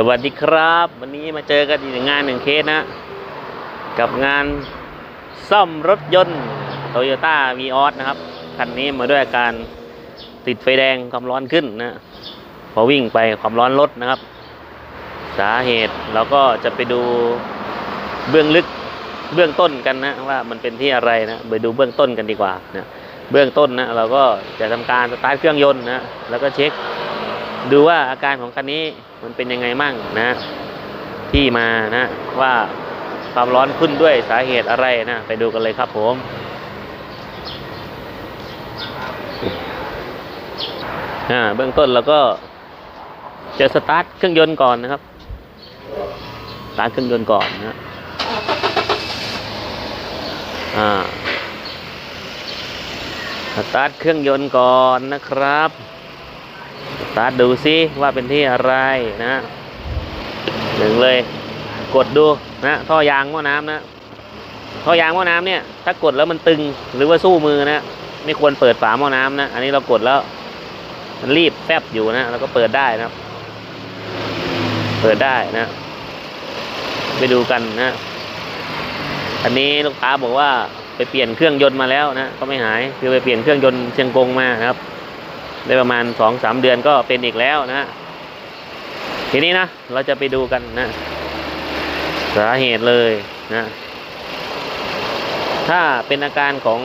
สวัสดีครับ วันนี้มาเจอกันอีกงานหนึ่งเคสนะ กับงานซ่อมรถยนต์ Toyota v ีออสนะครับ คันนี้มาด้วยอาการติดไฟแดงความร้อนขึ้นนะพอวิ่งไปความร้อนลดนะครับ สาเหตุเราก็จะไปดูเบื้องลึกเบื้องต้นกันนะว่ามันเป็นที่อะไรนะไปดูเบื้องต้นกันดีกว่านะเบื้องต้นนะเราก็จะทำการสตาร์ทเครื่องยนต์นะแล้วก็เช็ค ดูว่าอาการของคันนี้มันเป็นยังไงมั่งนะ ที่มานะว่าความร้อนขึ้นด้วยสาเหตุอะไรนะไปดูกันเลยครับผม อ่าเบื้องต้นเราก็จะสตาร์ทเครื่องยนต์ก่อนนะครับสตาร์ทเครื่องยนต์ก่อนนะอ่าสตาร์ทเครื่องยนต์ก่อนนะครับ ตาร์ทดูซิว่าเป็นที่อะไรนะหนึ่งเลย กดดูนะท่อยางหม้อน้ำนะท่อยางหม้อน้ำเนี่ย ถ้ากดแล้วมันตึงหรือว่าสู้มือนะไม่ควรเปิดฝาหม้อน้ำนะอันนี้เรากดแล้วมันรีบแฟบอยู่นะเราก็เปิดได้นะครับ เปิดได้นะ ไปดูกันนะอันนี้ลูกค้าบอกว่าไปเปลี่ยนเครื่องยนต์มาแล้วนะก็ไม่หายคือไปเปลี่ยนเครื่องยนต์เชียงกงมานะครับ ได้ประมาณสองสามเดือนก็เป็นอีกแล้วนะ ทีนี้นะ เราจะไปดูกันนะ สาเหตุเลยนะ ถ้าเป็นอาการของ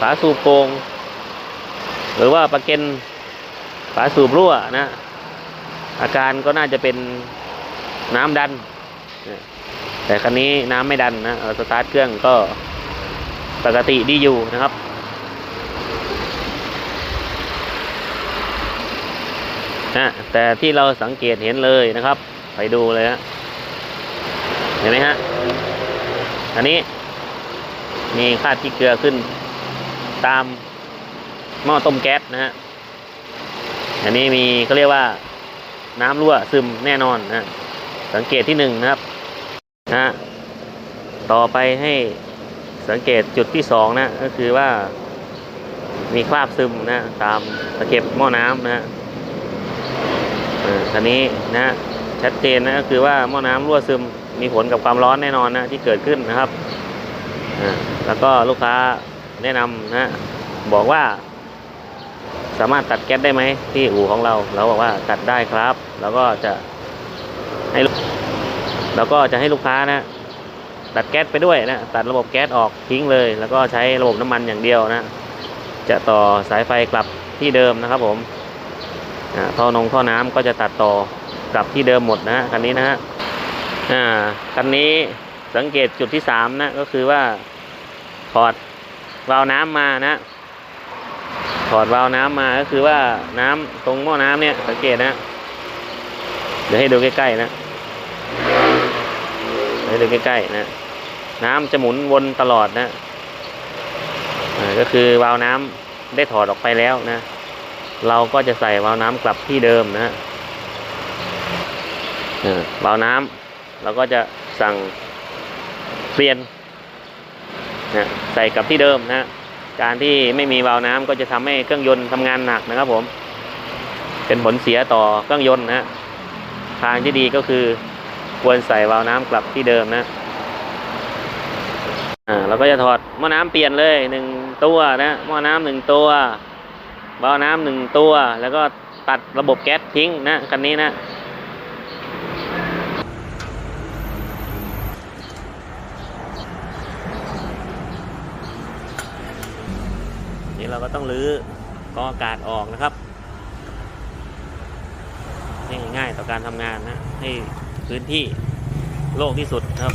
ฝาสูบโกง หรือว่าประเก็นฝาสูบรั่วนะ อาการก็น่าจะเป็นน้ำดัน แต่คันนี้น้ำไม่ดันนะสตาร์ทเครื่องก็ปกติดีอยู่นะครับ นะแต่ที่เราสังเกตเห็นเลยนะครับ ไปดูเลยฮะเห็นไหมฮะอันนี้มีค่าที่เกลือขึ้นตามหม้อต้มแก๊สนะฮะอันนี้มีเขาเรียกว่าน้ำรั่วซึมแน่นอนนะสังเกตที่หนึ่งนะครับนะต่อไปให้สังเกตจุดที่สองนะก็คือว่ามีคราบซึมนะตามตะเข็บหม้อน้ำนะฮะ คันนี้นะชัดเจนนะก็คือว่าหม้อน้ำรั่วซึมมีผลกับความร้อนแน่นอนนะที่เกิดขึ้นนะครับแล้วก็ลูกค้าแนะนำนะบอกว่า สามารถตัดแก๊สได้ไหมที่อู่ของเรา เราบอกว่าตัดได้ครับ แล้วก็จะให้ลูกเราก็จะให้ลูกค้านะ ตัดแก๊สไปด้วยนะตัดระบบแก๊สออกทิ้งเลย แล้วก็ใช้ระบบน้ำมันอย่างเดียวนะ จะต่อสายไฟกลับที่เดิมนะครับผม ท่อนงท่อน้ำก็จะตัดต่อกลับที่เดิมหมดนะฮะคันนี้นะฮะอ่าคันนี้สังเกตจุดที่สามนะก็คือว่าถอดวาล์วน้ำมานะถอดวาล์วน้ำมาก็คือว่าน้ำตรงหม้อน้ำเนี่ยสังเกตนะ เดี๋ยวให้ดูใกล้ๆนะเดี๋ยวให้ดูใกล้ๆนะ น้ำจะหมุนวนตลอดนะก็คือวาล์วน้ำได้ถอดออกไปแล้วนะ เราก็จะใส่วาล์วน้ำกลับที่เดิมนะฮะเออวาล์วน้ำเราก็จะสั่งเปลี่ยนนะใส่กลับที่เดิมนะการที่ไม่มีวาล์วน้ำก็จะทำให้เครื่องยนต์ทำงานหนักนะครับผม เป็นผลเสียต่อเครื่องยนต์นะทางที่ดีก็คือควรใส่วาล์วน้ำกลับที่เดิมนะอ่าเราก็จะถอดหม้อน้ำเปลี่ยนเลยหนึ่งตัวนะหม้อน้ำหนึ่งตัว บาน้ำหนึ่งตัว แล้วก็ตัดระบบแก๊สทิ้งนะคันนี้นะนี่เราก็ต้องรื้อกองอากาศออกนะครับให้ง่ายต่อการทำงานนะ ให้พื้นที่โล่งที่สุดครับ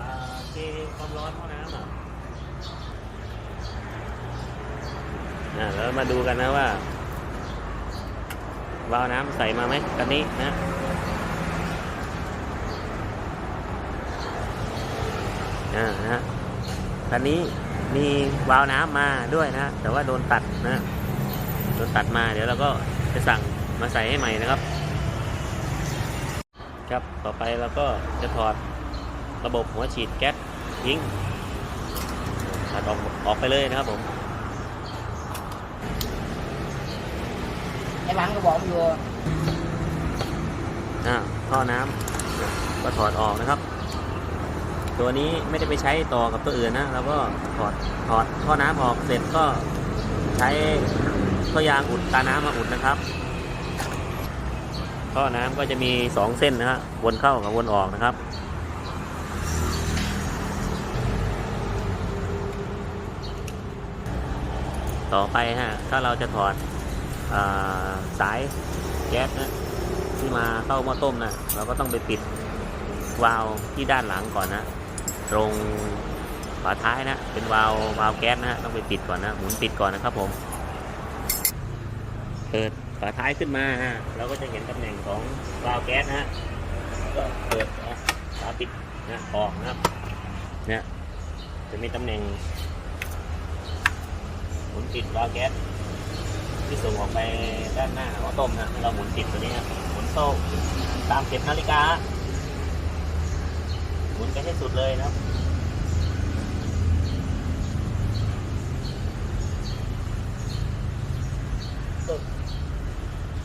อ่าเทความร้อนหม้อน้ำอะอ่าแล้วมา ดูกันนะว่าวาล์วน้ำใส่มาไหมกันนี้นะอ่านะฮะคันนี้มีวาล์วน้ำมาด้วยนะ แต่ว่าโดนตัดนะโดนตัดมาเดี๋ยวเราก็จะสั่งมาใส่ให้ใหม่นะครับ ครับต่อไปเราก็จะถอดระบบหัวฉีดแก๊สทิ้งตัดออกออกไปเลยนะครับผม ไอ้หลังก็บอกอยู่อ่าท่อน้ำก็ถอดออกนะครับ ตัวนี้ไม่ได้ไปใช้ต่อกับตัวอื่นนะเราก็ถอดถอดท่อน้ำออกเสร็จก็ใช้ท่อยางอุดตาน้ำมาอุดนะครับท่อน้ำก็จะมีสองเส้นนะฮะวนเข้ากับวนออกนะครับต่อไปฮะถ้าเราจะถอด สายแก๊สนะที่มาเข้าหม้อต้มนะเราก็ต้องไปปิดวาล์วที่ด้านหลังก่อนนะ ตรงฝาท้ายนะ เป็นวาล์ววาล์วแก๊สนะต้องไปปิดก่อนนะหมุนปิดก่อนนะครับผมเปิดฝาท้ายขึ้นมาฮะเราก็จะเห็นตำแหน่งของวาล์วแก๊สนะก็เปิดฝาปิดนะออกนะครับเนี่ยจะมีตำแหน่งหมุนติดวาล์วแก๊ส ที่ส่งออกไปด้านหน้าหม้อต้มนะเราหมุนติดตัวนี้ครับหมุนโซ่ตามเข็มนาฬิกา หมุนไปให้สุดเลยนะครับ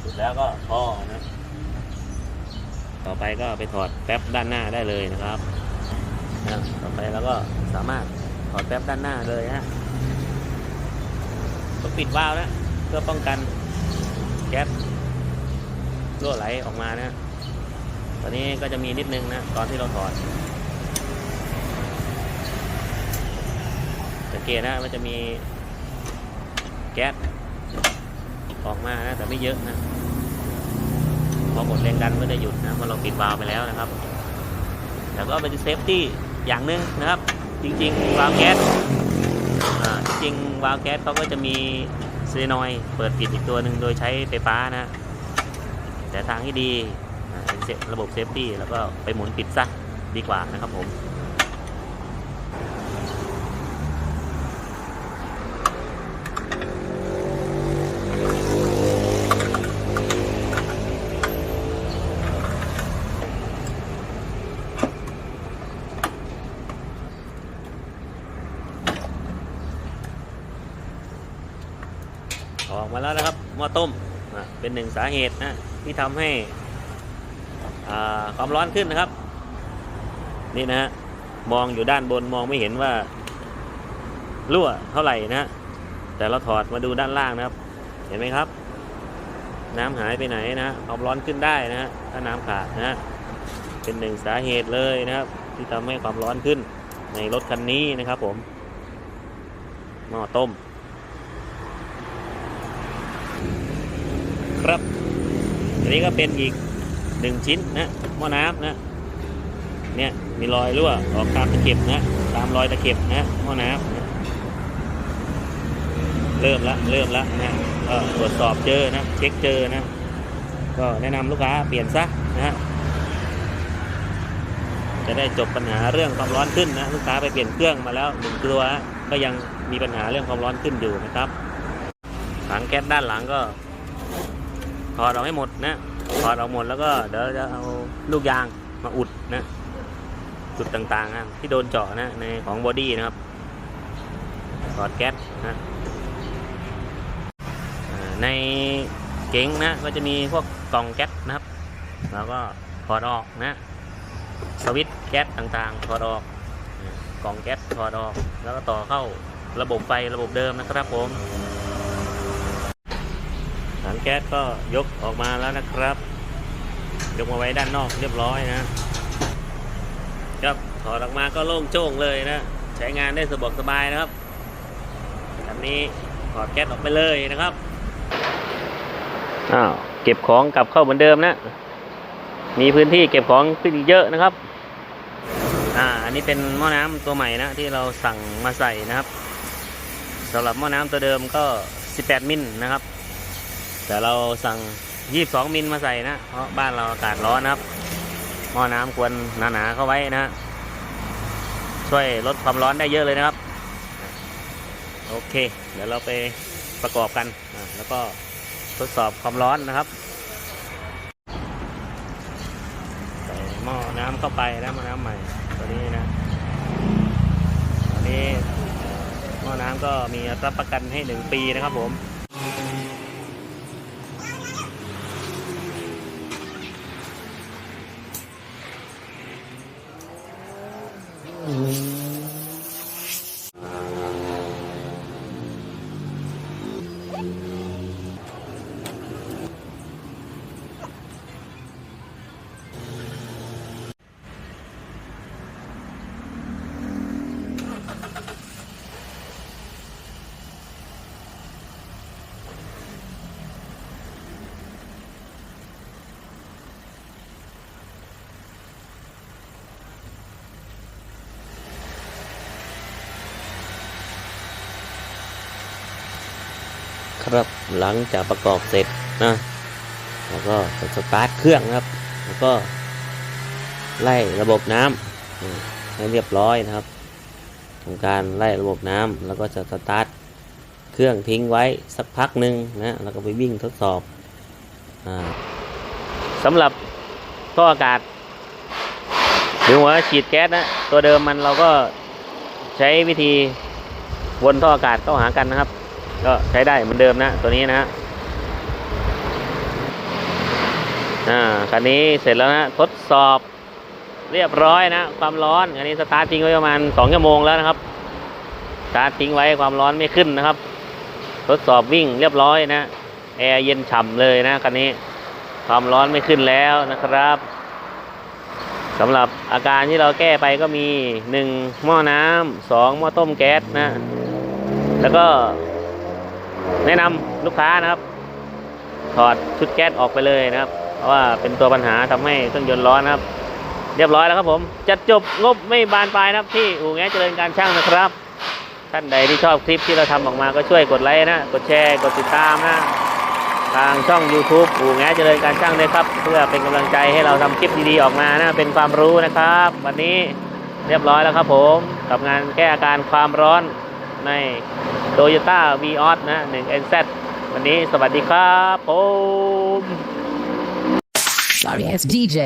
สุดแล้วก็พอนะ ต่อไปก็ไปถอดแป๊บด้านหน้าได้เลยนะครับนะต่อไปเราก็สามารถถอดแป๊บด้านหน้าเลยฮะต้องปิดวาล์วนะ พื่อป้องกันแก๊สรั่วไหลออกมานะตอนนี้ก็จะมีนิดนึงนะตอนที่เราถอดสังเกตนะมันจะมีแก๊สออกมานะแต่ไม่เยอะนะพอหมดแรงดันก็จะหยุดนะเพราะเราปิดวาล์วไปแล้วนะครับ แต่ก็เป็นเซฟตี้อย่างหนึ่งนะครับ จริงๆวาล์วแก๊สจริงๆวาล์วแก๊สเขาก็จะมี เซนอย เปิดปิดอีกตัวหนึ่งโดยใช้ไฟฟ้านะ แต่ทางที่ดีเป็นเซระบบเซฟตี้แล้วก็ไปหมุนปิดซะดีกว่านะครับผม มาแล้วนะครับหม้อต้มอะเป็นหนึ่งสาเหตุนะที่ทำให้ความร้อนขึ้นนะครับ นี่นะฮะมองอยู่ด้านบนมองไม่เห็นว่ารั่วเท่าไหร่นะฮะแต่เราถอดมาดูด้านล่างนะครับ เห็นไหมครับ น้ำหายไปไหนนะความร้อนขึ้นได้นะฮะถ้าน้ำขาดนะฮะเป็นหนึ่งสาเหตุเลยนะครับ ที่ทำให้ความร้อนขึ้นในรถคันนี้นะครับผมหม้อต้ม ครับอันนี้ก็เป็นอีกหนึ่งชิ้นนะหม้อน้ำนะเนี่ยมีรอยรั่วออกตามตะเข็บนะตามรอยตะเข็บนะหม้อน้ำนะเริ่มละเริ่มละนะก็ตรวจสอบเจอนะเช็คเจอนะก็แนะนำลูกค้าเปลี่ยนซะนะฮะจะได้จบปัญหาเรื่องความร้อนขึ้นนะลูกค้าไปเปลี่ยนเครื่องมาแล้วหนึ่งตัวก็ยังมีปัญหาเรื่องความร้อนขึ้นอยู่นะครับถังแก๊สด้านหลังก็ ถอดออกให้หมดนะถอดออกหมดแล้วก็เดี๋ยวจะเอาลูกยางมาอุดนะจุดต่างๆนะที่โดนเจาะนะในของบอดี้นะครับถอดแก๊สนะในเก๋งนะก็จะมีพวกกล่องแก๊สนะครับ แล้วก็ถอดออกนะสวิตช์แก๊สต่างๆถอดออกกล่องแก๊สถอดออก แล้วก็ต่อเข้าระบบไฟระบบเดิมนะครับผม ถังแก๊สก็ยกออกมาแล้วนะครับ ยกมาไว้ด้านนอกเรียบร้อยนะครับถอดออกมาก็โล่งโจ้งเลยนะ ใช้งานได้สะดวกสบายนะครับอันนี้ถอดแก๊สออกไปเลยนะครับอ้าวเก็บของกลับเข้าเหมือนเดิมนะ มีพื้นที่เก็บของขึ้นเยอะนะครับอ่าอันนี้เป็นหม้อน้ำตัวใหม่นะที่เราสั่งมาใส่นะครับสำหรับหม้อน้ำตัวเดิมก็ 18 มิลนะครับ แต่เราสั่ง 22 มิลมาใส่นะ เพราะบ้านเราอากาศร้อนนะครับหม้อน้ำควรหนาๆเข้าไว้นะช่วยลดความร้อนได้เยอะเลยนะครับ โอเค เดี๋ยวเราไปประกอบกันแล้วก็ทดสอบความร้อนนะครับใส่หม้อน้ำเข้าไปนะหม้อน้ำใหม่ตัวนี้นะอันนี้หม้อน้ำก็มีรับประกันให้หนึ่งปีนะครับผม ครับ หลังจากประกอบเสร็จนะแล้วก็จะสตาร์ทเครื่องครับ แล้วก็ ไล่ระบบน้ำให้เรียบร้อยนะครับทำการไล่ระบบน้ำแล้วก็จะสตาร์ทเครื่องทิ้งไว้สักพักหนึ่งนะแล้วก็ไปวิ่งทดสอบอสำหรับท่ออากาศหรือว่าฉีดแก๊สนะตัวเดิมมันเราก็ใช้วิธีวนท่ออากาศเข้าหากันนะครับ ก็ใช้ได้เหมือนเดิมนะตัวนี้นะฮะอ่าคันนี้เสร็จแล้วนะทดสอบเรียบร้อยนะความร้อนอันนี้สตาร์ททิ้งไว้ประมาณสองชั่วโมงแล้วนะครับสตาร์ททิ้งไว้ความร้อนไม่ขึ้นนะครับ ทดสอบวิ่งเรียบร้อยนะแอร์เย็นฉ่ำเลยนะคันนี้ความร้อนไม่ขึ้นแล้วนะครับสำหรับอาการที่เราแก้ไปก็มีหนึ่งหม้อน้ำสองหม้อต้มแก๊สนะ แล้วก็ แนะนำลูกค้านะครับ ถอดชุดแก๊สออกไปเลยนะครับ เพราะว่าเป็นตัวปัญหาทำให้เครื่องยนต์ร้อนนะครับ เรียบร้อยแล้วครับผม จัดจบงบไม่บานปลายนะครับ ที่อู่แงะเจริญการช่างนะครับ ท่านใดที่ชอบคลิปที่เราทำออกมาก็ช่วยกดไลค์นะ กดแชร์ กดติดตามนะ ทางช่อง YouTube อู่แงะเจริญการช่างด้วยครับ เพื่อเป็นกำลังใจให้เราทำคลิปดีๆออกมานะ เป็นความรู้นะครับ วันนี้เรียบร้อยแล้วครับผม กับงานแก้อาการความร้อน ใน Toyota v ีออนะ 1 NZ วันนี้สวัสดีครับผม Sorry, it's DJ.